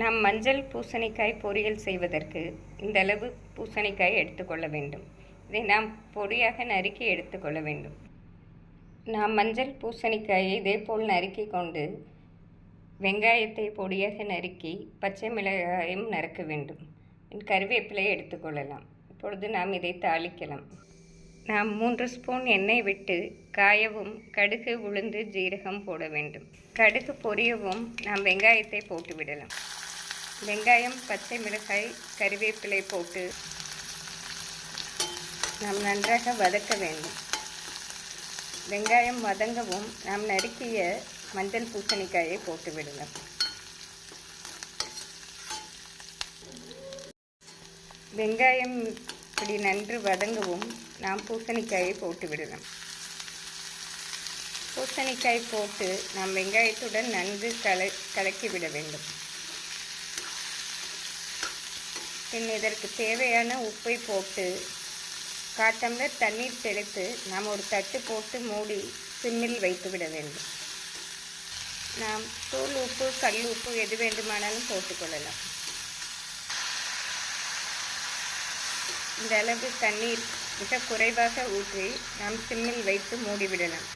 நாம் மஞ்சள் பூசணிக்காய் பொரியல் செய்வதற்கு இந்த அளவு பூசணிக்காய் எடுத்துக்கொள்ள வேண்டும். இதை நாம் பொடியாக நறுக்கி எடுத்துக்கொள்ள வேண்டும். நாம் மஞ்சள் பூசணிக்காயை இதேபோல் நறுக்கி கொண்டு வெங்காயத்தை பொடியாக நறுக்கி பச்சை மிளகாயும் நறுக்க வேண்டும். கருவேப்பிலை எடுத்துக்கொள்ளலாம் இப்பொழுது நாம் இதை தாளிக்கலாம். நாம் மூன்று ஸ்பூன் எண்ணெய் விட்டு காயவும் கடுகு உளுந்து ஜீரகம் போட வேண்டும். கடுகு பொரியவும் நாம் வெங்காயத்தை போட்டுவிடலாம் வெங்காயம் பச்சை மிளகாய் கறிவேப்பிலை போட்டு நாம் நன்றாக வதக்க வேண்டும். வெங்காயம் வதங்கவும் நாம் நறுக்கிய மஞ்சள் பூசணிக்காயை போட்டு விடலாம் வெங்காயம் இப்படி நன்று வதங்கவும் நாம் பூசணிக்காயை போட்டு விடலாம் பூசணிக்காய் போட்டு நாம் வெங்காயத்துடன் நன்கு கல கலக்கி விட வேண்டும். பின் இதற்கு தேவையான உப்பை போட்டு காட்டம்லர் தண்ணீர் தெளித்து நாம் ஒரு தட்டு போட்டு மூடி சிம்மில் வைத்து விட வேண்டும். நாம் தூள் உப்பு கல் உப்பு எது வேண்டுமானாலும் போட்டுக்கொள்ளலாம் இந்த அளவு தண்ணீர் மிக குறைவாக ஊற்றி நாம் சிம்மில் வைத்து மூடிவிடலாம்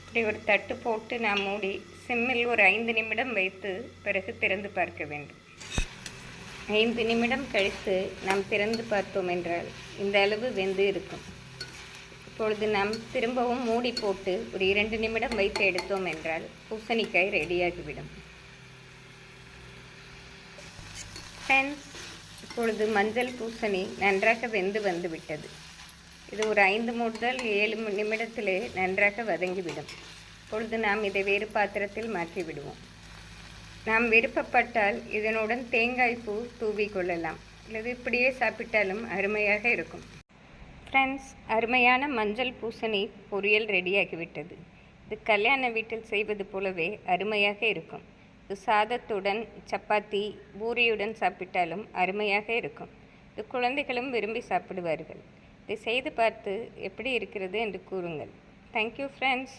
இப்படி ஒரு தட்டு போட்டு நாம் மூடி சிம்மில் ஒரு ஐந்து நிமிடம் வைத்து பிறகு திறந்து பார்க்க வேண்டும். ஐந்து நிமிடம் கழித்து நாம் திறந்து பார்த்தோம் என்றால் இந்த அளவு வெந்து இருக்கும். இப்பொழுது நாம் திரும்பவும் மூடி போட்டு ஒரு இரண்டு நிமிடம் வைத்து எடுத்தோம் என்றால் பூசணிக்காய் ரெடியாகிவிடும். ஃப்ரெண்ட்ஸ் இப்பொழுது மஞ்சள் பூசணி நன்றாக வெந்து வந்துவிட்டது. இது ஒரு ஐந்து முதல் ஏழு நிமிடத்திலே நன்றாக வதங்கிவிடும். இப்பொழுது நாம் இதை வேறு பாத்திரத்தில் மாற்றி விடுவோம் நாம் விருப்பப்பட்டால் இதனுடன் தேங்காய் பூ தூவி கொள்ளலாம். அல்லது இப்படியே சாப்பிட்டாலும் அருமையாக இருக்கும். ஃப்ரெண்ட்ஸ் அருமையான மஞ்சள் பூசணி பொரியல் ரெடியாகிவிட்டது. இது கல்யாண வீட்டில் செய்வது போலவே அருமையாக இருக்கும். இது சாதத்துடன் சப்பாத்தி பூரியுடன் சாப்பிட்டாலும் அருமையாக இருக்கும். இது குழந்தைகளும் விரும்பி சாப்பிடுவார்கள். இதை செய்து பார்த்து எப்படி இருக்கிறது என்று கூறுங்கள். Thank you friends